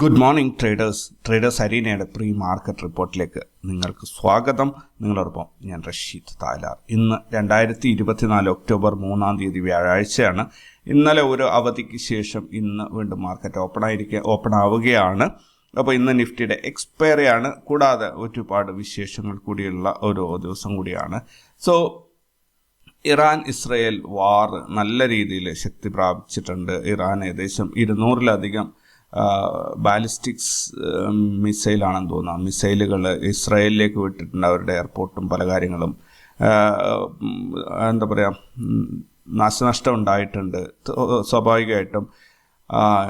Good morning traders traders അരീനയുടെ pre market റിപ്പോർട്ടിലേക്ക് നിങ്ങൾക്ക് സ്വാഗതം. നിങ്ങളോടൊപ്പം ഞാൻ റഷീദ് താലാർ ഇന്ന് രണ്ടായിരത്തി ഇരുപത്തിനാല് ഒക്ടോബർ മൂന്നാം തീയതി വ്യാഴാഴ്ചയാണ്. ഇന്നലെ ഒരു അവധിക്ക് ശേഷം ഇന്ന് വീണ്ടും മാർക്കറ്റ് ഓപ്പൺ ആയിരിക്കുക ഓപ്പൺ ആവുകയാണ്. അപ്പോൾ ഇന്ന് നിഫ്റ്റിയുടെ എക്സ്പയറി ആണ്. കൂടാതെ ഒരുപാട് വിശേഷങ്ങൾ കൂടിയുള്ള ഒരു ദിവസം കൂടിയാണ്. സോ ഇറാൻ ഇസ്രയേൽ വാർ നല്ല രീതിയിൽ ശക്തി പ്രാപിച്ചിട്ടുണ്ട്. ഇറാൻ ഏകദേശം ഇരുന്നൂറിലധികം ബാലിസ്റ്റിക്സ് മിസൈലാണെന്ന് തോന്നുന്നു. മിസൈലുകൾ ഇസ്രായേലിലേക്ക് വിട്ടിട്ടുണ്ട്. അവരുടെ എയർപോർട്ടും പല കാര്യങ്ങളും. എന്താ പറയുക നാശനഷ്ടം ഉണ്ടായിട്ടുണ്ട്. സ്വാഭാവികമായിട്ടും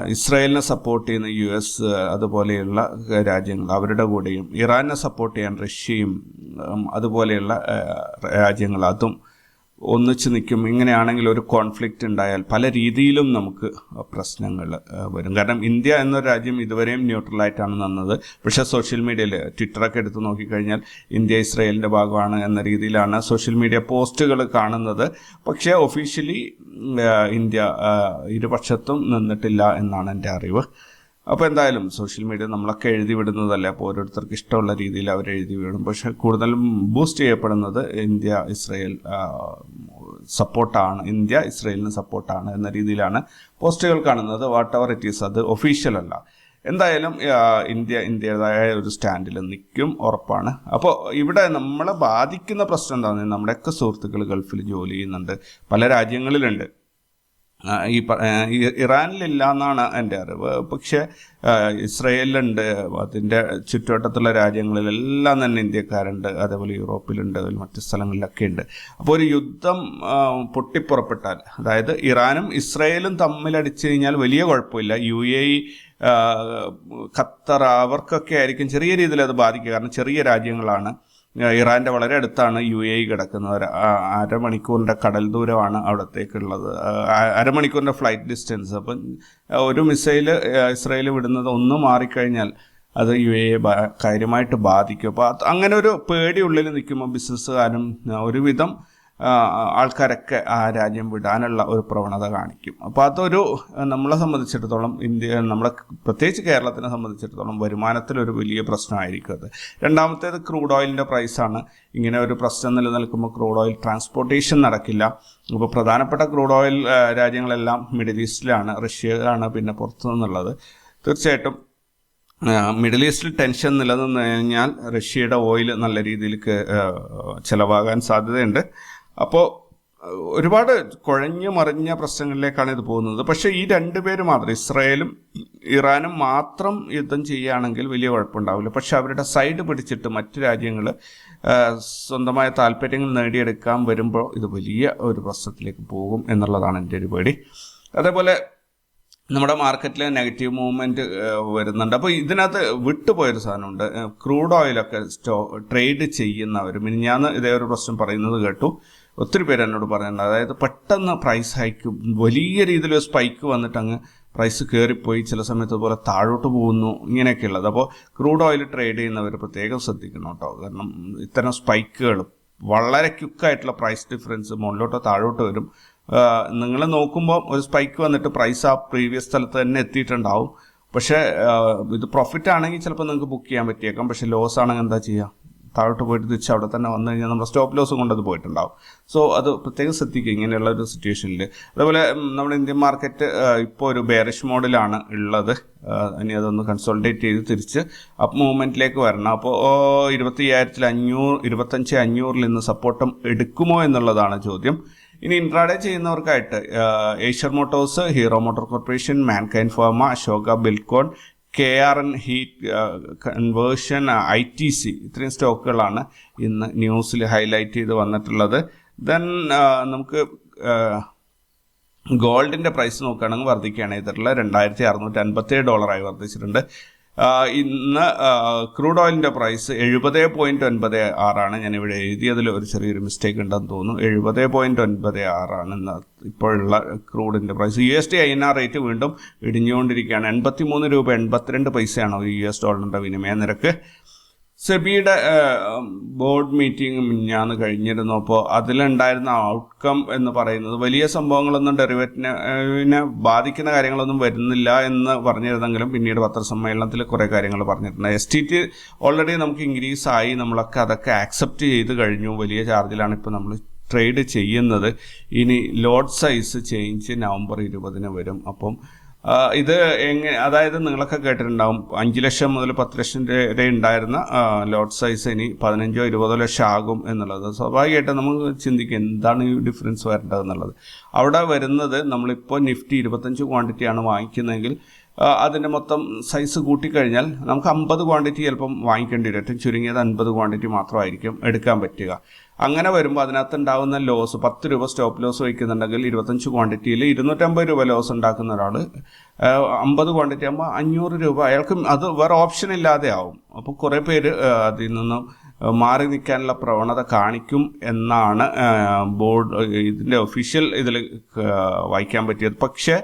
ഇസ്രായേലിനെ സപ്പോർട്ട് ചെയ്യുന്ന യു എസ് അതുപോലെയുള്ള രാജ്യങ്ങൾ അവരുടെ കൂടെയും ഇറാനെ സപ്പോർട്ട് ചെയ്യാൻ റഷ്യയും അതുപോലെയുള്ള രാജ്യങ്ങൾ. അതും ഒന്നിച്ച് നിൽക്കും. ഇങ്ങനെയാണെങ്കിൽ ഒരു കോൺഫ്ലിക്റ്റ് ഉണ്ടായാൽ പല രീതിയിലും നമുക്ക് പ്രശ്നങ്ങൾ വരും. കാരണം ഇന്ത്യ എന്ന രാജ്യം ഇതുവരെയും ന്യൂട്രലായിട്ടാണ് നിന്നത്. പക്ഷേ സോഷ്യൽ മീഡിയയിൽ ട്വിറ്ററൊക്കെ എടുത്ത് നോക്കിക്കഴിഞ്ഞാൽ ഇന്ത്യ ഇസ്രയേലിന്റെ ഭാഗമാണ് എന്ന രീതിയിലാണ് സോഷ്യൽ മീഡിയ പോസ്റ്റുകൾ കാണുന്നത്. പക്ഷേ ഒഫീഷ്യലി ഇന്ത്യ ഇരുപക്ഷത്തും നിന്നിട്ടില്ല എന്നാണ് എന്റെ അറിവ്. അപ്പോൾ എന്തായാലും സോഷ്യൽ മീഡിയ നമ്മളൊക്കെ എഴുതി വിടുന്നതല്ല? അപ്പോൾ ഓരോരുത്തർക്ക് ഇഷ്ടമുള്ള രീതിയിൽ അവർ എഴുതി വിടും. പക്ഷേ കൂടുതലും ബൂസ്റ്റ് ചെയ്യപ്പെടുന്നത് ഇന്ത്യ ഇസ്രയേൽ സപ്പോർട്ടാണ് ഇന്ത്യ ഇസ്രയേലിന് സപ്പോർട്ടാണ് എന്ന രീതിയിലാണ് പോസ്റ്റുകൾ കാണുന്നത്. വാട്ട് എവർ ഇറ്റ് ഈസ് അത് ഒഫീഷ്യൽ അല്ല. എന്തായാലും ഇന്ത്യ ഇന്ത്യയുടേതായ ഒരു സ്റ്റാൻഡിൽ നിൽക്കും ഉറപ്പാണ്. അപ്പോൾ ഇവിടെ നമ്മളെ ബാധിക്കുന്ന പ്രശ്നം എന്താണെന്ന് നമ്മുടെയൊക്കെ സുഹൃത്തുക്കൾ ഗൾഫിൽ ജോലി ചെയ്യുന്നുണ്ട്. പല രാജ്യങ്ങളിലുണ്ട്. ഈ ഇറാനിലില്ല എന്നാണ് എന്റെ അറിവ്. പക്ഷേ ഇസ്രയേലുണ്ട് അതിന്റെ ചുറ്റുവട്ടത്തുള്ള രാജ്യങ്ങളിലെല്ലാം തന്നെ ഇന്ത്യക്കാരുണ്ട്. അതേപോലെ യൂറോപ്പിലുണ്ട്. മറ്റു സ്ഥലങ്ങളിലൊക്കെ ഉണ്ട് അപ്പോൾ ഒരു യുദ്ധം പൊട്ടിപ്പുറപ്പെട്ടാൽ അതായത് ഇറാനും ഇസ്രയേലും തമ്മിലടിച്ചു കഴിഞ്ഞാൽ വലിയ കുഴപ്പമില്ല. യു എ ഖത്തർ അവർക്കൊക്കെ ആയിരിക്കും ചെറിയ രീതിയിൽ അത് ബാധിക്കുക. കാരണം ചെറിയ രാജ്യങ്ങളാണ്. ഇറാന്റെ വളരെ അടുത്താണ് യു എ കിടക്കുന്നത്. അരമണിക്കൂറിന്റെ കടൽ ദൂരമാണ് അവിടത്തേക്കുള്ളത്. അരമണിക്കൂറിന്റെ ഫ്ലൈറ്റ് ഡിസ്റ്റൻസ്. അപ്പം ഒരു മിസൈൽ ഇസ്രയേൽ വിടുന്നത് ഒന്ന് മാറിക്കഴിഞ്ഞാൽ അത് യു എ കാര്യമായിട്ട് ബാധിക്കും. അപ്പോൾ അങ്ങനെ ഒരു പേടി ഉള്ളിൽ നിൽക്കുമ്പോൾ ബിസിനസ്സുകാരും ഒരുവിധം ആൾക്കാരൊക്കെ ആ രാജ്യം വിടാനുള്ള ഒരു പ്രവണത കാണിക്കും. അപ്പോൾ അതൊരു നമ്മളെ സംബന്ധിച്ചിടത്തോളം ഇന്ത്യ നമ്മളെ പ്രത്യേകിച്ച് കേരളത്തിനെ സംബന്ധിച്ചിടത്തോളം വരുമാനത്തിലൊരു വലിയ പ്രശ്നമായിരിക്കും അത്. രണ്ടാമത്തേത് ക്രൂഡ് ഓയിലിന്റെ പ്രൈസാണ്. ഇങ്ങനെ ഒരു പ്രശ്നം നിലനിൽക്കുമ്പോൾ ക്രൂഡ് ഓയിൽ ട്രാൻസ്പോർട്ടേഷൻ നടക്കില്ല. അപ്പോൾ പ്രധാനപ്പെട്ട ക്രൂഡ് ഓയിൽ രാജ്യങ്ങളെല്ലാം മിഡിൽ ഈസ്റ്റിലാണ് റഷ്യയിലാണ് പിന്നെ പുറത്തു നിന്നുള്ളത് തീർച്ചയായിട്ടും മിഡിൽ ഈസ്റ്റിൽ ടെൻഷൻ നിലനിന്ന് കഴിഞ്ഞാൽ റഷ്യയുടെ ഓയിൽ നല്ല രീതിയിൽ ചിലവാകാൻ സാധ്യതയുണ്ട്. അപ്പോൾ ഒരുപാട് കുഴഞ്ഞു മറിഞ്ഞ പ്രശ്നങ്ങളിലേക്കാണ് ഇത് പോകുന്നത്. പക്ഷേ ഈ രണ്ട് പേര് മാത്രം ഇസ്രായേലും ഇറാനും മാത്രം യുദ്ധം ചെയ്യുകയാണെങ്കിൽ വലിയ കുഴപ്പമുണ്ടാവില്ല. പക്ഷെ അവരുടെ സൈഡ് പിടിച്ചിട്ട് മറ്റു രാജ്യങ്ങൾ സ്വന്തമായ താല്പര്യങ്ങൾ നേടിയെടുക്കാൻ വരുമ്പോൾ ഇത് വലിയ ഒരു പ്രശ്നത്തിലേക്ക് പോകും എന്നുള്ളതാണ് എന്റെ ഒരു പേടി. അതേപോലെ നമ്മുടെ മാർക്കറ്റിൽ നെഗറ്റീവ് മൂവ്മെന്റ് വരുന്നുണ്ട്. അപ്പോൾ ഇതിനകത്ത് വിട്ടുപോയൊരു സാധനമുണ്ട്. ക്രൂഡ് ഓയിലൊക്കെ സ്റ്റോ ട്രേഡ് ചെയ്യുന്നവർ മിനിഞ്ഞാന്ന് ഇതേ ഒരു പ്രശ്നം പറയുന്നത് കേട്ടു. ഒത്തിരി പേര് എന്നോട് പറയുന്നുണ്ട്. അതായത് പെട്ടെന്ന് പ്രൈസ് ഹൈക്ക് വലിയ രീതിയിൽ സ്പൈക്ക് വന്നിട്ട് അങ്ങ് പ്രൈസ് കയറിപ്പോയി ചില സമയത്ത് അതുപോലെ താഴോട്ട് പോകുന്നു. ഇങ്ങനെയൊക്കെ ഉള്ളത് അപ്പോൾ ക്രൂഡ് ഓയിൽ ട്രേഡ് ചെയ്യുന്നവർ പ്രത്യേകം ശ്രദ്ധിക്കണം കേട്ടോ. കാരണം ഇത്തരം സ്പൈക്കുകൾ വളരെ ക്യുക്കായിട്ടുള്ള പ്രൈസ് ഡിഫറൻസ് മുകളിലോട്ടോ താഴോട്ടോ വരും. നിങ്ങൾ നോക്കുമ്പോൾ ഒരു സ്പൈക്ക് വന്നിട്ട് പ്രൈസ് ആ പ്രീവിയസ് സ്ഥലത്ത് തന്നെ എത്തിയിട്ടുണ്ടാവും. പക്ഷേ ഇത് പ്രോഫിറ്റ് ആണെങ്കിൽ ചിലപ്പോൾ നിങ്ങൾക്ക് ബുക്ക് ചെയ്യാൻ പറ്റിയേക്കാം. പക്ഷേ ലോസ് ആണെങ്കിൽ എന്താ ചെയ്യുക താഴോട്ട് പോയിട്ട് തിരിച്ച് അവിടെ തന്നെ വന്നു കഴിഞ്ഞാൽ നമ്മുടെ സ്റ്റോപ്പ് ലോസും അത് പോയിട്ടുണ്ടാവും. സോ അത് പ്രത്യേകം ശ്രദ്ധിക്കുക ഇങ്ങനെയുള്ള ഒരു സിറ്റുവേഷനിൽ അതുപോലെ നമ്മുടെ ഇന്ത്യൻ മാർക്കറ്റ് ഇപ്പോൾ ഒരു ബെയറിഷ് മോഡിലാണ് ഉള്ളത്. ഇനി അതൊന്ന് കൺസോൾട്ടേറ്റ് ചെയ്ത് തിരിച്ച് അപ്പ് മൂവ്മെന്റിലേക്ക് വരണം. അപ്പോൾ ഇരുപത്തി അയ്യായിരത്തിൽ അഞ്ഞൂറ് ഇരുപത്തഞ്ച് അഞ്ഞൂറിൽ നിന്ന് സപ്പോർട്ടും എടുക്കുമോ എന്നുള്ളതാണ് ചോദ്യം. ഇനി intraday ചെയ്യുന്നവർക്കായിട്ട് Eicher motors Hero motor corporation Mankind pharma Ashoka Buildcon K R N heat conversion I T C ഇത്രയും സ്റ്റോക്കുകളാണ് ഇന്ന് ന്യൂസിൽ ഹൈലൈറ്റ് ചെയ്ത് വന്നിട്ടുള്ളത്. ദെൻ നമുക്ക് ഗോൾഡിന്റെ പ്രൈസ് നോക്കുകയാണെങ്കിൽ വർദ്ധിക്കുകയാണ്. ചെയ്തിട്ടുള്ളത് രണ്ടായിരത്തി അറുന്നൂറ്റി അൻപത്തേഴ് ഡോളറായി വർദ്ധിച്ചിട്ടുണ്ട്. ഇന്ന് ക്രൂഡ് ഓയിലിന്റെ പ്രൈസ് എഴുപത് പോയിന്റ് ഒൻപത് ആറാണ്. ഞാൻ ഇവിടെ എഴുതിയതിൽ ഒരു ചെറിയൊരു മിസ്റ്റേക്ക് ഉണ്ടെന്ന് തോന്നുന്നു. എഴുപത് പോയിന്റ് ഒൻപത് ആറാണ് ഇന്ന് ഇപ്പോഴുള്ള ക്രൂഡിന്റെ price U S D I N R rate വീണ്ടും ഇടിഞ്ഞുകൊണ്ടിരിക്കുകയാണ്. എൺപത്തി മൂന്ന് രൂപ എൺപത്തിരണ്ട് പൈസയാണ് യു എസ് ഡോളറിന്റെ വിനിമയ നിരക്ക്? സെബിയുടെ ബോർഡ് മീറ്റിംഗ് മിഞ്ഞാന്ന് കഴിഞ്ഞിരുന്നു. അപ്പോൾ അതിലുണ്ടായിരുന്ന ഔട്ട്കം എന്ന് പറയുന്നത് വലിയ സംഭവങ്ങളൊന്നും ഡെറിവേറ്റിനെ ബാധിക്കുന്ന കാര്യങ്ങളൊന്നും വരുന്നില്ല എന്ന് പറഞ്ഞിരുന്നെങ്കിലും പിന്നീട് പത്രസമ്മേളനത്തിൽ കുറേ കാര്യങ്ങൾ പറഞ്ഞിട്ടുണ്ട്. എസ് ടി ടി ഓൾറെഡി നമുക്ക് ഇൻക്രീസ് ആയി. നമ്മളൊക്കെ അതൊക്കെ ആക്സെപ്റ്റ് ചെയ്ത് കഴിഞ്ഞു. വലിയ ചാർജിലാണ് ഇപ്പോൾ നമ്മൾ ട്രേഡ് ചെയ്യുന്നത്. ഇനി ലോഡ് സൈസ് ചേഞ്ച് നവംബർ ഇരുപതിന് വരും. അപ്പം ഇത് എങ്ങനെ അതായത് നിങ്ങളൊക്കെ കേട്ടിട്ടുണ്ടാവും അഞ്ച് ലക്ഷം മുതൽ പത്ത് ലക്ഷം വരെ ഉണ്ടായിരുന്ന ലോട്ട് സൈസ് ഇനി പതിനഞ്ചോ ഇരുപതോ ലക്ഷം ആകും എന്നുള്ളത്. സ്വാഭാവികമായിട്ടും നമുക്ക് ചിന്തിക്കും എന്താണ് ഈ ഡിഫറൻസ് വരേണ്ടത് എന്നുള്ളത്. അവിടെ വരുന്നത് നമ്മളിപ്പോൾ നിഫ്റ്റി ഇരുപത്തഞ്ച് ക്വാണ്ടിറ്റിയാണ് വാങ്ങിക്കുന്നതെങ്കിൽ അതിന്റെ മൊത്തം സൈസ് കൂട്ടിക്കഴിഞ്ഞാൽ നമുക്ക് അമ്പത് ക്വാണ്ടിറ്റി ചിലപ്പം വാങ്ങിക്കേണ്ടി വരും. ഏറ്റവും ചുരുങ്ങിയത് അൻപത് ക്വാണ്ടിറ്റി മാത്രമായിരിക്കും എടുക്കാൻ പറ്റുക. അങ്ങനെ വരുമ്പോൾ അതിനകത്ത് ഉണ്ടാകുന്ന ലോസ് പത്ത് രൂപ സ്റ്റോപ്പ് ലോസ് വയ്ക്കുന്നുണ്ടെങ്കിൽ ഇരുപത്തഞ്ച് ക്വാണ്ടിറ്റിയിൽ ഇരുന്നൂറ്റമ്പത് രൂപ ലോസ് ഉണ്ടാക്കുന്ന ഒരാൾ അമ്പത് ക്വാണ്ടിറ്റി ആകുമ്പോൾ അഞ്ഞൂറ് രൂപ അയാൾക്ക് അത് വേറെ ഓപ്ഷൻ ഇല്ലാതെ ആവും. അപ്പോൾ കുറേ പേര് അതിൽ നിന്നും മാറി നിൽക്കാനുള്ള പ്രവണത കാണിക്കും എന്നാണ് ബോർഡ് ഇതിന്റെ ഒഫീഷ്യൽ ഇതിൽ വായിക്കാൻ പറ്റിയത്. പക്ഷേ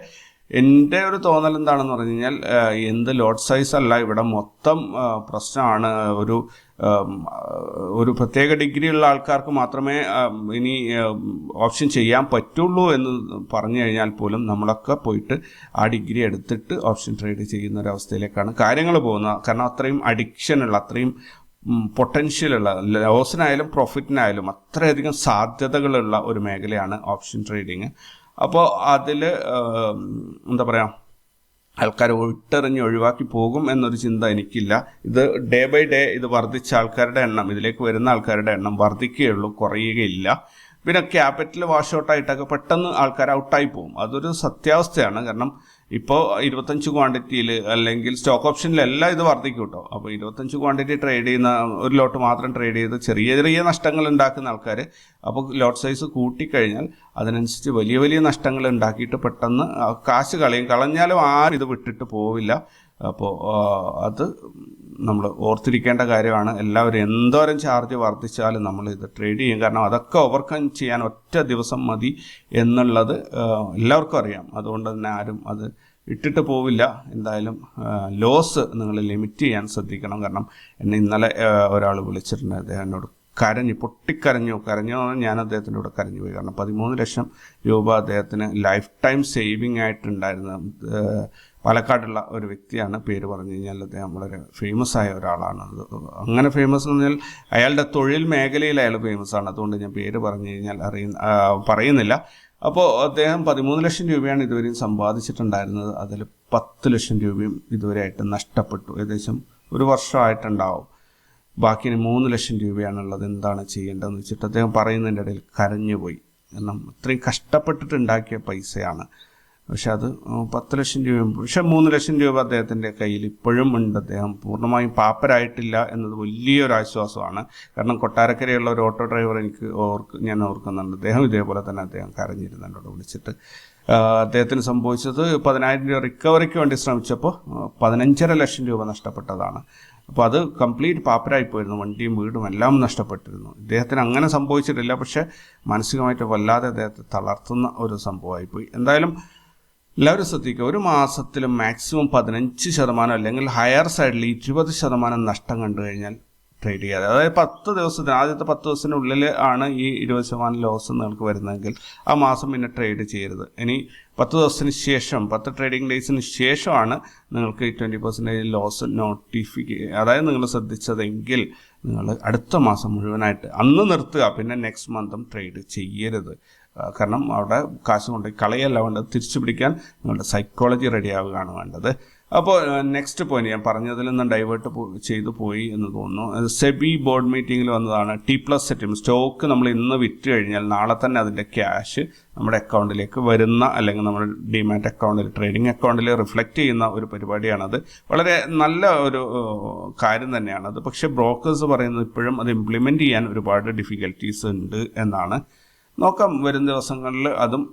എന്റെ ഒരു തോന്നൽ എന്താണെന്ന് പറഞ്ഞു കഴിഞ്ഞാൽ എന്ത് ലോഡ് സൈസ് അല്ല ഇവിടെ മൊത്തം പ്രശ്നമാണ്. ഒരു ഒരു പ്രത്യേക ഡിഗ്രി ഉള്ള ആൾക്കാർക്ക് മാത്രമേ ഇനി ഓപ്ഷൻ ചെയ്യാൻ പറ്റുള്ളൂ എന്ന് പറഞ്ഞു കഴിഞ്ഞാൽ പോലും നമ്മളൊക്കെ പോയിട്ട് ആ ഡിഗ്രി എടുത്തിട്ട് ഓപ്ഷൻ ട്രേഡ് ചെയ്യുന്ന ഒരു അവസ്ഥയിലേക്കാണ് കാര്യങ്ങൾ പോകുന്നത്. കാരണം അത്രയും അഡിക്ഷനുള്ള അത്രയും പൊട്ടൻഷ്യലുള്ള ലോസിനായാലും പ്രോഫിറ്റിനായാലും അത്രയധികം സാധ്യതകളുള്ള ഒരു മേഖലയാണ് ഓപ്ഷൻ ട്രേഡിങ്. അപ്പോൾ അതിൽ എന്താ പറയുക ആൾക്കാർ ഒട്ടെറിഞ്ഞ് ഒഴിവാക്കി പോകും എന്നൊരു ചിന്ത എനിക്കില്ല. ഇത് ഡേ ബൈ ഡേ ഇത് വർദ്ധിച്ച ആൾക്കാരുടെ എണ്ണം ഇതിലേക്ക് വരുന്ന ആൾക്കാരുടെ എണ്ണം വർദ്ധിക്കുകയുള്ളൂ കുറയുകയില്ല. പിന്നെ ക്യാപിറ്റൽ വാഷ് ഔട്ടായിട്ടൊക്കെ പെട്ടെന്ന് ആൾക്കാർ ഔട്ടായി പോകും. അതൊരു സത്യാവസ്ഥയാണ്. കാരണം ഇപ്പോൾ ഇരുപത്തഞ്ച് ക്വാണ്ടിറ്റിയിൽ അല്ലെങ്കിൽ സ്റ്റോക്ക് ഓപ്ഷനിലെല്ലാം ഇത് വർദ്ധിക്കും കേട്ടോ അപ്പോൾ ഇരുപത്തഞ്ച് ക്വാണ്ടിറ്റി ട്രേഡ് ചെയ്യുന്ന ഒരു ലോട്ട് മാത്രം ട്രേഡ് ചെയ്ത് ചെറിയ ചെറിയ നഷ്ടങ്ങൾ ഉണ്ടാക്കുന്ന ആൾക്കാർ അപ്പോൾ ലോട്ട് സൈസ് കൂട്ടിക്കഴിഞ്ഞാൽ അതിനനുസരിച്ച് വലിയ വലിയ നഷ്ടങ്ങൾ ഉണ്ടാക്കിയിട്ട് പെട്ടെന്ന് കാശ് കളയും. കളഞ്ഞാലും ആരും ഇത് വിട്ടിട്ട് പോവില്ല. അപ്പോൾ അത് നമ്മൾ ഓർത്തിരിക്കേണ്ട കാര്യമാണ്. എല്ലാവരും എന്തോരം ചാർജ് വർദ്ധിച്ചാലും നമ്മൾ ഇത് ട്രേഡ് ചെയ്യും. കാരണം അതൊക്കെ ഓവർകം ചെയ്യാൻ ഒറ്റ ദിവസം മതി എന്നുള്ളത് എല്ലാവർക്കും അറിയാം. അതുകൊണ്ട് തന്നെ ആരും അത് ഇട്ടിട്ട് പോവില്ല. എന്തായാലും ലോസ് നിങ്ങൾ ലിമിറ്റ് ചെയ്യാൻ ശ്രദ്ധിക്കണം. കാരണം എന്നെ ഇന്നലെ ഒരാൾ വിളിച്ചിട്ടുണ്ട്. അദ്ദേഹം എന്നോട് കരഞ്ഞു പൊട്ടിക്കരഞ്ഞു കരഞ്ഞു ഞാൻ അദ്ദേഹത്തിന്റെ കൂടെ കരഞ്ഞു പോയി. കാരണം പതിമൂന്ന് ലക്ഷം രൂപ അദ്ദേഹത്തിന് ലൈഫ് ടൈം സേവിങ് ആയിട്ടുണ്ടായിരുന്നു പാലക്കാടുള്ള ഒരു വ്യക്തിയാണ് പേര് പറഞ്ഞു കഴിഞ്ഞാൽ അദ്ദേഹം വളരെ ഫേമസ് ആയ ഒരാളാണ്. അങ്ങനെ ഫേമസ് എന്ന് പറഞ്ഞാൽ അയാളുടെ തൊഴിൽ മേഖലയിൽ അയാൾ ഫേമസ് ആണ്. അതുകൊണ്ട് ഞാൻ പേര് പറഞ്ഞു കഴിഞ്ഞാൽ അറിയുന്ന പറയുന്നില്ല. അപ്പോൾ അദ്ദേഹം പതിമൂന്ന് ലക്ഷം രൂപയാണ് ഇതുവരെയും സമ്പാദിച്ചിട്ടുണ്ടായിരുന്നത്. അതിൽ പത്ത് ലക്ഷം രൂപയും ഇതുവരെയായിട്ട് നഷ്ടപ്പെട്ടു. ഏകദേശം ഒരു വർഷമായിട്ടുണ്ടാവും. ബാക്കി മൂന്ന് ലക്ഷം രൂപയാണുള്ളത്. എന്താണ് ചെയ്യേണ്ടതെന്ന് വെച്ചിട്ട് അദ്ദേഹം പറയുന്നതിന്റെ ഇടയിൽ കരഞ്ഞുപോയി. കാരണം ഇത്രയും കഷ്ടപ്പെട്ടിട്ടുണ്ടാക്കിയ പൈസയാണ്. പക്ഷെ അത് പത്ത് ലക്ഷം രൂപയും പക്ഷെ മൂന്ന് ലക്ഷം രൂപ അദ്ദേഹത്തിന്റെ കയ്യിൽ ഇപ്പോഴും ഉണ്ട്. അദ്ദേഹം പൂർണമായും പാപ്പരായിട്ടില്ല എന്നത് വലിയൊരു ആശ്വാസമാണ്. കാരണം കൊട്ടാരക്കരയുള്ള ഒരു ഓട്ടോ ഡ്രൈവർ എനിക്ക് ഓർക്ക് ഞാൻ ഓർക്കുന്നുണ്ട്. അദ്ദേഹം ഇതേപോലെ തന്നെ അദ്ദേഹം കരഞ്ഞിരുന്നുണ്ട് അവിടെ വിളിച്ചിട്ട്. അദ്ദേഹത്തിന് സംഭവിച്ചത് പതിനായിരം രൂപ റിക്കവറിക്ക് വേണ്ടി ശ്രമിച്ചപ്പോൾ പതിനഞ്ചര ലക്ഷം രൂപ നഷ്ടപ്പെട്ടതാണ്. അപ്പോൾ അത് കംപ്ലീറ്റ് പാപ്പരായി പോയിരുന്നു. വണ്ടിയും വീടും എല്ലാം നഷ്ടപ്പെട്ടിരുന്നു. ഇദ്ദേഹത്തിന് അങ്ങനെ സംഭവിച്ചിട്ടില്ല. പക്ഷേ മാനസികമായിട്ട് വല്ലാതെ അദ്ദേഹത്തെ തളർത്തുന്ന ഒരു സംഭവമായിപ്പോയി. എന്തായാലും എല്ലാവരും ശ്രദ്ധിക്കുക. ഒരു മാസത്തിൽ മാക്സിമം പതിനഞ്ച് ശതമാനം അല്ലെങ്കിൽ ഹയർ സൈഡിൽ ഇരുപത് ശതമാനം നഷ്ടം കണ്ടു കഴിഞ്ഞാൽ ട്രേഡ് ചെയ്യാതെ. അതായത് പത്ത് ദിവസത്തിന് ആദ്യത്തെ പത്ത് ദിവസത്തിനുള്ളിൽ ആണ് ഈ ഇരുപത് ശതമാനം ലോസ് നിങ്ങൾക്ക് വരുന്നതെങ്കിൽ ആ മാസം പിന്നെ ട്രേഡ് ചെയ്യരുത്. ഇനി പത്ത് ദിവസത്തിന് ശേഷം പത്ത് ട്രേഡിംഗ് ഡേയ്സിന് ശേഷമാണ് നിങ്ങൾക്ക് ഈ ട്വന്റി പെർസെന്റേജ് ലോസ് നോട്ടിഫിക്കേ അതായത് നിങ്ങൾ ശ്രദ്ധിച്ചതെങ്കിൽ നിങ്ങൾ അടുത്ത മാസം മുഴുവനായിട്ട് അന്ന് നിർത്തുക. പിന്നെ നെക്സ്റ്റ് മന്തും ട്രേഡ് ചെയ്യരുത്. കാരണം അവിടെ കാശ് കൊണ്ട് കളയല്ല വേണ്ടത്. തിരിച്ചു പിടിക്കാൻ നിങ്ങളുടെ സൈക്കോളജി റെഡി ആവുകയാണ് വേണ്ടത്. അപ്പോൾ നെക്സ്റ്റ് പോയിന്റ് ഞാൻ പറഞ്ഞതിൽ നിന്ന് ഡൈവേർട്ട് ചെയ്തു പോയി എന്ന് തോന്നുന്നു. സെബി ബോർഡ് മീറ്റിംഗിൽ വന്നതാണ്. ടി പ്ലസ് സെറ്റും സ്റ്റോക്ക് നമ്മൾ ഇന്ന് വിറ്റ് കഴിഞ്ഞാൽ നാളെ തന്നെ അതിന്റെ ക്യാഷ് നമ്മുടെ അക്കൗണ്ടിലേക്ക് വരുന്ന അല്ലെങ്കിൽ നമ്മുടെ ഡിമാറ്റ് അക്കൗണ്ടിൽ ട്രേഡിംഗ് അക്കൗണ്ടിൽ റിഫ്ലക്റ്റ് ചെയ്യുന്ന ഒരു പരിപാടിയാണത്. വളരെ നല്ല ഒരു കാര്യം തന്നെയാണത് പക്ഷേ ബ്രോക്കേഴ്സ് പറയുന്നത് ഇപ്പോഴും അത് ഇംപ്ലിമെന്റ് ചെയ്യാൻ ഒരുപാട് ഡിഫിക്കൽട്ടീസ് ഉണ്ട് എന്നാണ്. നോക്കാം. വരും ദിവസങ്ങളിൽ അതും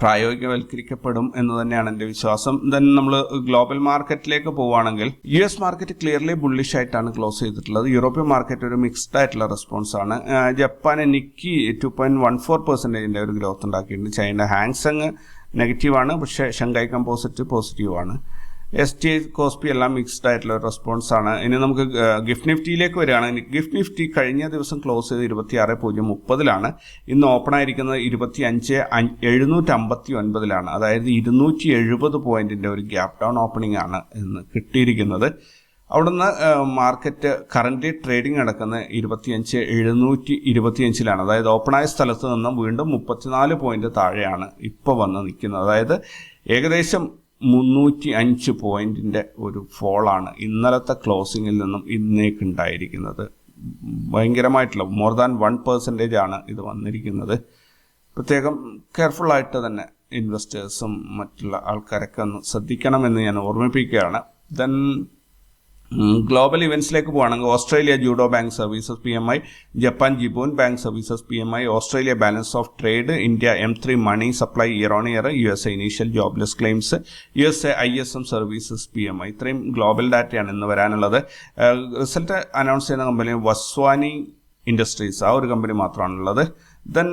പ്രായോഗികവൽക്കരിക്കപ്പെടും എന്ന് തന്നെയാണ് എന്റെ വിശ്വാസം. ദെൻ നമ്മൾ ഗ്ലോബൽ മാർക്കറ്റിലേക്ക് പോവുകയാണെങ്കിൽ U S market clearly bullish ആയിട്ടാണ് ക്ലോസ് ചെയ്തിട്ടുള്ളത്. യൂറോപ്യൻ മാർക്കറ്റ് ഒരു മിക്സ്ഡ് ആയിട്ടുള്ള റെസ്പോൺസ് ആണ്. ജപ്പാന് Nikkei two point one four പെർസെന്റേജിന്റെ ഒരു ഗ്രോത്ത് ഉണ്ടാക്കിയിട്ടുണ്ട്. ചൈന ഹാങ്സങ് നെഗറ്റീവാണ് പക്ഷേ ഷങ്കായ് കമ്പോസിറ്റ് പോസിറ്റീവാണ് എസ് ടി കോസ്പി എല്ലാം മിക്സ്ഡ് ആയിട്ടുള്ള ഒരു റെസ്പോൺസ് ആണ്. ഇനി നമുക്ക് ഗിഫ്റ്റ് നിഫ്റ്റിയിലേക്ക് വരികയാണ്. ഗിഫ്റ്റ് നിഫ്റ്റി കഴിഞ്ഞ ദിവസം ക്ലോസ് ചെയ്ത് ഇരുപത്തി ആറ് പൂജ്യം മുപ്പതിലാണ്. ഇന്ന് ഓപ്പൺ ആയിരിക്കുന്നത് ഇരുപത്തി അഞ്ച് എഴുന്നൂറ്റി അമ്പത്തി ഒൻപതിലാണ് അതായത് ഇരുന്നൂറ്റി എഴുപത് പോയിന്റിന്റെ ഒരു ഗ്യാപ് ഡൗൺ ഓപ്പണിംഗ് ആണ് ഇന്ന് കിട്ടിയിരിക്കുന്നത്. അവിടുന്ന് മാർക്കറ്റ് കറന്റ് ട്രേഡിംഗ് നടക്കുന്ന ഇരുപത്തിയഞ്ച് എഴുന്നൂറ്റി ഇരുപത്തിയഞ്ചിലാണ് അതായത് ഓപ്പണായ സ്ഥലത്ത് നിന്നും വീണ്ടും മുപ്പത്തിനാല് പോയിന്റ് താഴെയാണ് ഇപ്പോൾ വന്ന് നിൽക്കുന്നത്. അതായത് ഏകദേശം മുന്നൂറ്റി അഞ്ച് പോയിന്റിന്റെ ഒരു ഫോളാണ് ഇന്നലത്തെ ക്ലോസിങ്ങിൽ നിന്നും ഇന്നേക്ക് ഉണ്ടായിരിക്കുന്നത് ഭയങ്കരമായിട്ടുള്ള മോർ ദാൻ വൺ പെർസെന്റേജ് ആണ് ഇത് വന്നിരിക്കുന്നത്. പ്രത്യേകം കെയർഫുള്ളായിട്ട് തന്നെ ഇൻവെസ്റ്റേഴ്സും മറ്റുള്ള ആൾക്കാരൊക്കെ ഒന്ന് ശ്രദ്ധിക്കണമെന്ന് ഞാൻ ഓർമ്മിപ്പിക്കുകയാണ്. ദെൻ ഗ്ലോബൽ ഇവന്റ്സിലേക്ക് പോകുകയാണെങ്കിൽ Australia Judo bank services P M I Japan Jibun bank services P M I Australia balance of trade India M three money supply year on year U S A initial jobless claims U S A I S M services P M I ഇത്രയും global ഡാറ്റയാണ് ഇന്ന് വരാനുള്ളത്. Result announce ചെയ്യുന്ന company Vaswani industries ആ ഒരു company മാത്രമാണുള്ളത്. Then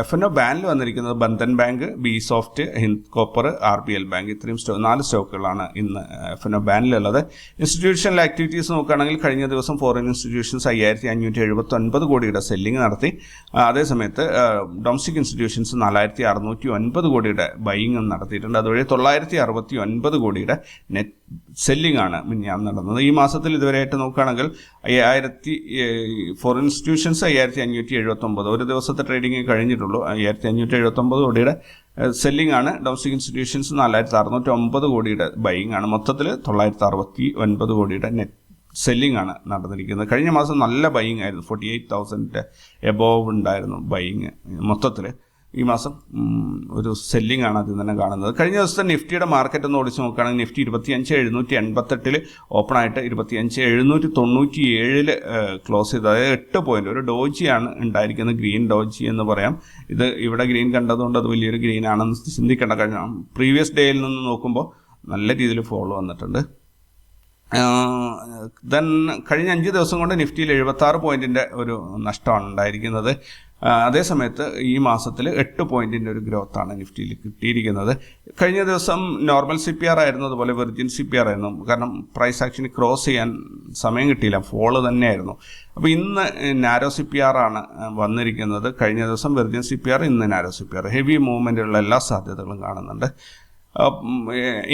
F N O ബാനിൽ വന്നിരിക്കുന്നത് Bandhan bank B soft Hind copper R B L bank ഇത്രയും സ്റ്റോ നാല് സ്റ്റോക്കുകളാണ് ഇന്ന് എഫ് എൻ ഒ ബാനിലുള്ളത് ഇൻസ്റ്റിറ്റ്യൂഷണൽ ആക്ടിവിറ്റീസ് നോക്കുകയാണെങ്കിൽ കഴിഞ്ഞ ദിവസം ഫോറിൻ ഇൻസ്റ്റിറ്റ്യൂഷൻസ് അയ്യായിരത്തി അഞ്ഞൂറ്റി എഴുപത്തി ഒൻപത് കോടിയുടെ സെല്ലിംഗ് നടത്തി. അതേസമയത്ത് ഡൊമസ്റ്റിക് ഇൻസ്റ്റിറ്റ്യൂഷൻസ് നാലായിരത്തി അറുന്നൂറ്റി ഒൻപത് കോടിയുടെ ബൈയിങ് നടത്തിയിട്ടുണ്ട്. അതുവഴി തൊള്ളായിരത്തി അറുപത്തി ഒൻപത് കോടിയുടെ നെറ്റ് സെല്ലിംഗ് ആണ് മിനിഞ്ഞാന്ന് നടന്നത്. ഈ മാസത്തിൽ ഇതുവരെയായിട്ട് നോക്കുകയാണെങ്കിൽ അയ്യായിരത്തി ഫോർ ഇൻസ്റ്റിറ്റ്യൂഷൻസ് അയ്യായിരത്തി അഞ്ഞൂറ്റി എഴുപത്തൊമ്പത് ഒരു ദിവസത്തെ ട്രേഡിംഗ് കഴിഞ്ഞിട്ടുള്ളൂ. അയ്യായിരത്തി അഞ്ഞൂറ്റി എഴുപത്തൊമ്പത് കോടിയുടെ സെല്ലിംഗ് ആണ് ഡൊമസ്റ്റിക് ഇൻസ്റ്റിറ്റ്യൂഷൻസ് നാലായിരത്തി അറുന്നൂറ്റി ഒമ്പത് കോടിയുടെ ബൈയിങ് ആണ് മൊത്തത്തിൽ തൊള്ളായിരത്തി അറുപത്തി ഒൻപത് കോടിയുടെ നെറ്റ് സെല്ലിംഗ് ആണ് നടന്നിരിക്കുന്നത്. കഴിഞ്ഞ മാസം നല്ല ബൈയിങ് ആയിരുന്നു. ഫോർട്ടി എയ്റ്റ് തൗസൻഡിന്റെ എബോവ് ഉണ്ടായിരുന്നു ബൈയിങ് മൊത്തത്തിൽ. ഈ മാസം ഒരു സെല്ലിംഗ് ആണ് അതിൽ തന്നെ കാണുന്നത്. കഴിഞ്ഞ ദിവസത്തെ നിഫ്റ്റിയുടെ മാർക്കറ്റ് ഒന്ന് ഓടിച്ച് നോക്കുകയാണെങ്കിൽ നിഫ്റ്റി ഇരുപത്തിയഞ്ച് എഴുന്നൂറ്റി എൺപത്തെട്ടിൽ ഓപ്പൺ ആയിട്ട് ഇരുപത്തിയഞ്ച് എഴുന്നൂറ്റി തൊണ്ണൂറ്റി ഏഴിൽ ക്ലോസ് ചെയ്ത്. അതായത് എട്ട് പോയിന്റ് ഒരു ഡോജിയാണ് ഉണ്ടായിരിക്കുന്നത്. ഗ്രീൻ ഡോജി എന്ന് പറയാം. ഇത് ഇവിടെ ഗ്രീൻ കണ്ടതുകൊണ്ട് അത് വലിയൊരു ഗ്രീൻ ആണെന്ന് ചിന്തിക്കേണ്ട കഴിഞ്ഞ പ്രീവിയസ് ഡേയിൽ നിന്ന് നോക്കുമ്പോൾ നല്ല രീതിയിൽ ഫോളോ വന്നിട്ടുണ്ട്. ദെൻ കഴിഞ്ഞ അഞ്ച് ദിവസം കൊണ്ട് നിഫ്റ്റിയിൽ എഴുപത്തി ആറ് പോയിന്റിന്റെ ഒരു നഷ്ടമാണ് ഉണ്ടായിരിക്കുന്നത്. അതേ അതേസമയത്ത് ഈ മാസത്തിൽ എട്ട് പോയിന്റിന്റെ ഒരു ഗ്രോത്ത് ആണ് നിഫ്റ്റിയിൽ കിട്ടിയിരിക്കുന്നത്. കഴിഞ്ഞ ദിവസം നോർമൽ സി പി ആർ ആയിരുന്നു അതുപോലെ വെർജിൻ സി പി ആർ ആയിരുന്നു. കാരണം പ്രൈസ് ആക്ഷന് ക്രോസ് ചെയ്യാൻ സമയം കിട്ടിയില്ല. ഫോൾ തന്നെയായിരുന്നു. അപ്പോൾ ഇന്ന് നാരോ സി പി ആർ ആണ് വന്നിരിക്കുന്നത്. കഴിഞ്ഞ ദിവസം വെർജിൻ സി പി ആർ ഇന്ന് narrow C P R. Heavy മൂവ്മെന്റുള്ള എല്ലാ സാധ്യതകളും കാണുന്നുണ്ട്.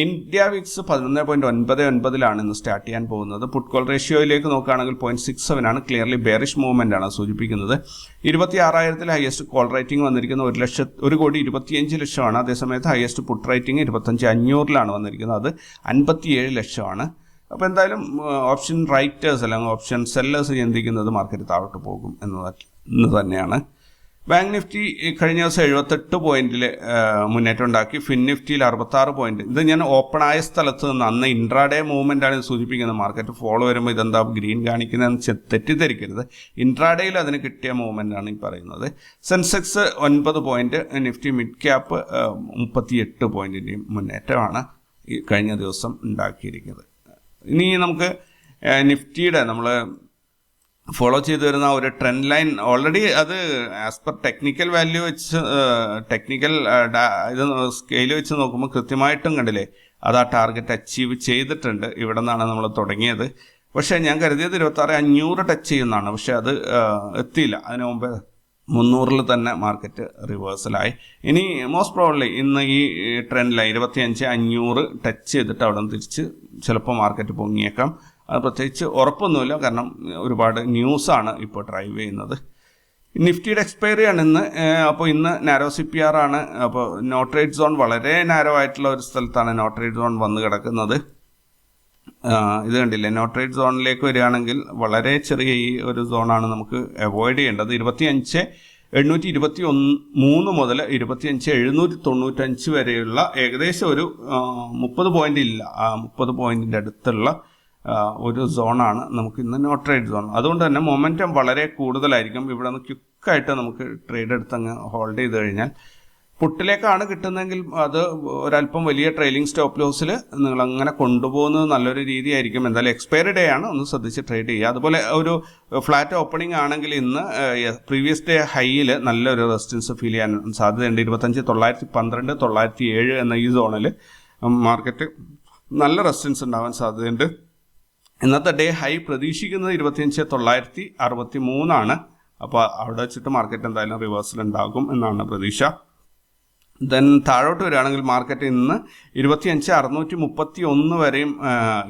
ഇന്ത്യ വിക്സ് പതിനൊന്ന് പോയിന്റ് ഒൻപത് ഒൻപതിലാണ് ഇന്ന് സ്റ്റാർട്ട് ചെയ്യാൻ പോകുന്നത്. പുട്ട് കോൾ റേഷ്യോയിലേക്ക് നോക്കുകയാണെങ്കിൽ പോയിന്റ് സിക്സ് സെവൻ ആണ്. ക്ലിയർലി ബെയറിഷ് മൂവ്മെന്റ് ആണ് സൂചിപ്പിക്കുന്നത്. ഇരുപത്തി ആറായിരത്തിൽ ഹയസ്റ്റ് കോൾ റേറ്റിംഗ് വന്നിരിക്കുന്ന. ഒരു ലക്ഷ ഒരു കോടി ഇരുപത്തിയഞ്ച് ലക്ഷമാണ്. അതേസമയത്ത് ഹയസ്റ്റ് പുട്ട് റേറ്റിംഗ് ഇരുപത്തഞ്ച് അഞ്ഞൂറിലാണ് വന്നിരിക്കുന്നത്. അത് അൻപത്തിയേഴ് ലക്ഷമാണ്. അപ്പോൾ എന്തായാലും ഓപ്ഷൻ റൈറ്റേഴ്സ് അല്ലെങ്കിൽ ഓപ്ഷൻ സെല്ലേഴ്സ് ചിന്തിക്കുന്നത് മാർക്കറ്റ് താഴോട്ട് പോകും എന്ന് തന്നെയാണ്. ബാങ്ക് നിഫ്റ്റി കഴിഞ്ഞ ദിവസം എഴുപത്തെട്ട് പോയിന്റിൽ മുന്നേറ്റം ഉണ്ടാക്കി. ഫിൻ നിഫ്റ്റിയിൽ അറുപത്താറ് പോയിന്റ് ഇത് ഞാൻ ഓപ്പൺ ആയ സ്ഥലത്ത് നിന്ന് അന്ന് ഇൻട്രാഡേ മൂവ്മെന്റ് ആണ് സൂചിപ്പിക്കുന്നത്. മാർക്കറ്റ് ഫോളോ വരുമ്പോൾ ഇതെന്താ ഗ്രീൻ കാണിക്കുന്നതെന്ന് തെറ്റിദ്ധരിക്കരുത്. ഇൻട്രാഡേയിൽ അതിന് കിട്ടിയ മൂവ്മെന്റ് ആണ് ഈ പറയുന്നത്. സെൻസെക്സ് ഒൻപത് പോയിന്റ് നിഫ്റ്റി മിഡ് ക്യാപ്പ് മുപ്പത്തിയെട്ട് പോയിന്റിന്റെയും മുന്നേറ്റമാണ് ഈ കഴിഞ്ഞ ദിവസം ഉണ്ടാക്കിയിരിക്കുന്നത്. ഇനി നമുക്ക് നിഫ്റ്റിയുടെ നമ്മൾ ഫോളോ ചെയ്തു വരുന്ന ഒരു ട്രെൻഡ് ലൈൻ ഓൾറെഡി അത് ആസ് പെർ ടെക്നിക്കൽ വാല്യൂ വെച്ച് ടെക്നിക്കൽ ഇത് സ്കെയിൽ വെച്ച് നോക്കുമ്പോൾ കൃത്യമായിട്ടും കണ്ടില്ലേ? അത് ആ ടാർഗറ്റ് അച്ചീവ് ചെയ്തിട്ടുണ്ട്. ഇവിടെ നിന്നാണ് നമ്മൾ തുടങ്ങിയത്. പക്ഷേ ഞാൻ കരുതിയത് ഇരുപത്തി ആറ് അഞ്ഞൂറ് ടച്ച് ചെയ്യുന്നതാണ്. പക്ഷെ അത് എത്തിയില്ല. അതിനു മുമ്പ് മുന്നൂറിൽ തന്നെ മാർക്കറ്റ് റിവേഴ്സലായി ഇനി മോസ്റ്റ് പ്രോബ്ലി ഇന്ന് ഈ ട്രെൻഡിലായി ഇരുപത്തിയഞ്ച് അഞ്ഞൂറ് ടച്ച് ചെയ്തിട്ട് അവിടെ നിന്ന് തിരിച്ച് ചിലപ്പോൾ മാർക്കറ്റ് പൊങ്ങിയേക്കാം. അത് പ്രത്യേകിച്ച് ഉറപ്പൊന്നുമില്ല. കാരണം ഒരുപാട് ന്യൂസാണ് ഇപ്പോൾ ഡ്രൈവ് ചെയ്യുന്നത്. നിഫ്റ്റിയുടെ എക്സ്പയറി ആണ് ഇന്ന്. അപ്പോൾ ഇന്ന് നാരോ സി പി ആർ ആണ്. അപ്പോൾ നോട്ട്രേറ്റ് സോൺ വളരെ നാരോ ആയിട്ടുള്ള ഒരു സ്ഥലത്താണ് നോട്ട്രേറ്റ് സോൺ വന്ന് കിടക്കുന്നത്. ഇത് കണ്ടില്ലേ? നോട്ട്രേറ്റ് സോണിലേക്ക് വരികയാണെങ്കിൽ വളരെ ചെറിയ ഈ ഒരു സോണാണ് നമുക്ക് അവോയ്ഡ് ചെയ്യേണ്ടത്. ഇരുപത്തിയഞ്ച് എണ്ണൂറ്റി ഇരുപത്തി ഒന്ന് മൂന്ന് മുതൽ ഇരുപത്തിയഞ്ച് എഴുന്നൂറ്റി തൊണ്ണൂറ്റഞ്ച് വരെയുള്ള ഏകദേശം ഒരു മുപ്പത് പോയിന്റ് ഇല്ല. മുപ്പത് പോയിന്റിന്റെ അടുത്തുള്ള ഒരു സോണാണ് നമുക്ക് ഇന്ന് നോ ട്രേഡ് സോൺ അതുകൊണ്ട് തന്നെ മൊമെന്റം വളരെ കൂടുതലായിരിക്കും. ഇവിടെ നിന്ന് ക്യുക്കായിട്ട് നമുക്ക് ട്രേഡ് എടുത്ത് അങ്ങ് ഹോൾഡ് ചെയ്ത് കഴിഞ്ഞാൽ പുട്ടിലേക്കാണ് കിട്ടുന്നതെങ്കിൽ അത് ഒരല്പം വലിയ ട്രെയിലിംഗ് സ്റ്റോപ്പ് ലോസിൽ നിങ്ങൾ അങ്ങനെ കൊണ്ടുപോകുന്നത് നല്ലൊരു രീതിയായിരിക്കും. എന്തായാലും എക്സ്പയറി ഡേ ആണ്. ഒന്ന് ശ്രദ്ധിച്ച് ട്രേഡ് ചെയ്യുക. അതുപോലെ ഒരു ഫ്ലാറ്റ് ഓപ്പണിംഗ് ആണെങ്കിൽ ഇന്ന് പ്രീവിയസ് ഡേ ഹൈയിൽ നല്ലൊരു റെസിസ്റ്റൻസ് ഫീൽ ചെയ്യാൻ സാധ്യതയുണ്ട്. ഇരുപത്തഞ്ച് തൊള്ളായിരത്തി പന്ത്രണ്ട് തൊള്ളായിരത്തി ഏഴ് എന്ന ഈ സോണിൽ മാർക്കറ്റ് നല്ല റെസിസ്റ്റൻസ് ഉണ്ടാവാൻ സാധ്യതയുണ്ട്. ഇന്നത്തെ ഡേ ഹൈ പ്രതീക്ഷിക്കുന്നത് ഇരുപത്തിയഞ്ച് തൊള്ളായിരത്തി അറുപത്തി മൂന്നാണ് അപ്പോൾ അവിടെ വെച്ചിട്ട് മാർക്കറ്റ് എന്തായാലും റിവേഴ്സൽ ഉണ്ടാകും എന്നാണ് പ്രതീക്ഷ. ദെൻ താഴോട്ട് വരികയാണെങ്കിൽ മാർക്കറ്റ് ഇന്ന് ഇരുപത്തിയഞ്ച് അറുന്നൂറ്റി മുപ്പത്തി ഒന്ന് വരെയും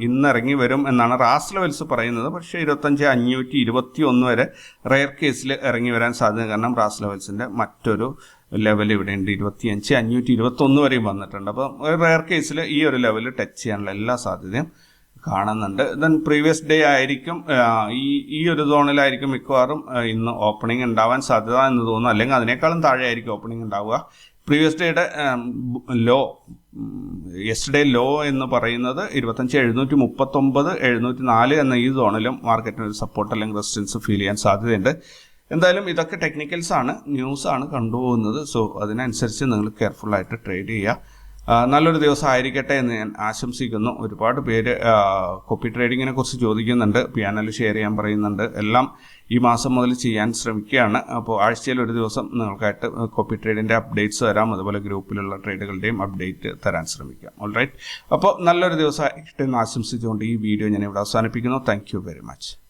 ഇന്ന് ഇറങ്ങി വരും എന്നാണ് റാസ് ലെവൽസ് പറയുന്നത്. പക്ഷേ ഇരുപത്തഞ്ച് അഞ്ഞൂറ്റി ഇരുപത്തി ഒന്ന് വരെ റെയർ കേസിൽ ഇറങ്ങി വരാൻ സാധ്യത കാരണം റാസ് ലെവൽസിന്റെ മറ്റൊരു ലെവൽ ഇവിടെയുണ്ട് ഇരുപത്തിയഞ്ച് അഞ്ഞൂറ്റി ഇരുപത്തൊന്ന് വരെയും വന്നിട്ടുണ്ട്. അപ്പോൾ റെയർ കേസിൽ ഈ ഒരു ലെവൽ ടച്ച് ചെയ്യാനുള്ള എല്ലാ സാധ്യതയും കാണുന്നുണ്ട്. ദെൻ പ്രീവിയസ് ഡേ ആയിരിക്കും ഈ ഈ ഒരു സോണിലായിരിക്കും മിക്കവാറും ഇന്ന് ഓപ്പണിംഗ് ഉണ്ടാവാൻ സാധ്യത എന്ന് തോന്നുന്നു. അല്ലെങ്കിൽ അതിനേക്കാളും താഴെ ആയിരിക്കും ഓപ്പണിംഗ് ഉണ്ടാവുക പ്രീവിയസ് ഡേയുടെ ലോ യെസ്റ്റർഡേ ലോ എന്ന് പറയുന്നത് ഇരുപത്തഞ്ച് എഴുന്നൂറ്റി മുപ്പത്തൊമ്പത് എഴുന്നൂറ്റി നാല് എന്ന ഈ സോണിലും മാർക്കറ്റിന് ഒരു സപ്പോർട്ട് അല്ലെങ്കിൽ റെസിസ്റ്റൻസ് ഫീൽ ചെയ്യാൻ സാധ്യതയുണ്ട്. എന്തായാലും ഇതൊക്കെ ടെക്നിക്കൽസ് ആണ് ന്യൂസ് ആണ് കണ്ടുപോകുന്നത്. സോ അതിനനുസരിച്ച് നിങ്ങൾ കെയർഫുൾ ആയിട്ട് ട്രേഡ് ചെയ്യുക. നല്ലൊരു ദിവസം ആയിരിക്കട്ടെ എന്ന് ഞാൻ ആശംസിക്കുന്നു. ഒരുപാട് പേര് കോപ്പി ട്രേഡിങ്ങിനെ കുറിച്ച് ചോദിക്കുന്നുണ്ട് പിയാനൽ ഷെയർ ചെയ്യാൻ പറയുന്നുണ്ട്. എല്ലാം ഈ മാസം മുതൽ ചെയ്യാൻ ശ്രമിക്കുകയാണ്. അപ്പോൾ ആഴ്ചയിൽ ഒരു ദിവസം നിങ്ങൾക്കായിട്ട് കോപ്പി ട്രേഡിന്റെ അപ്ഡേറ്റ്സ് തരാം. അതുപോലെ ഗ്രൂപ്പിലുള്ള ട്രേഡുകളുടെയും അപ്ഡേറ്റ് തരാൻ ശ്രമിക്കാം. ഓൾറൈറ്റ് അപ്പോൾ നല്ലൊരു ദിവസം ആയിരിക്കട്ടെ എന്ന് ആശംസിച്ചുകൊണ്ട് ഈ വീഡിയോ ഞാൻ ഇവിടെ അവസാനിപ്പിക്കുന്നു. Thank very much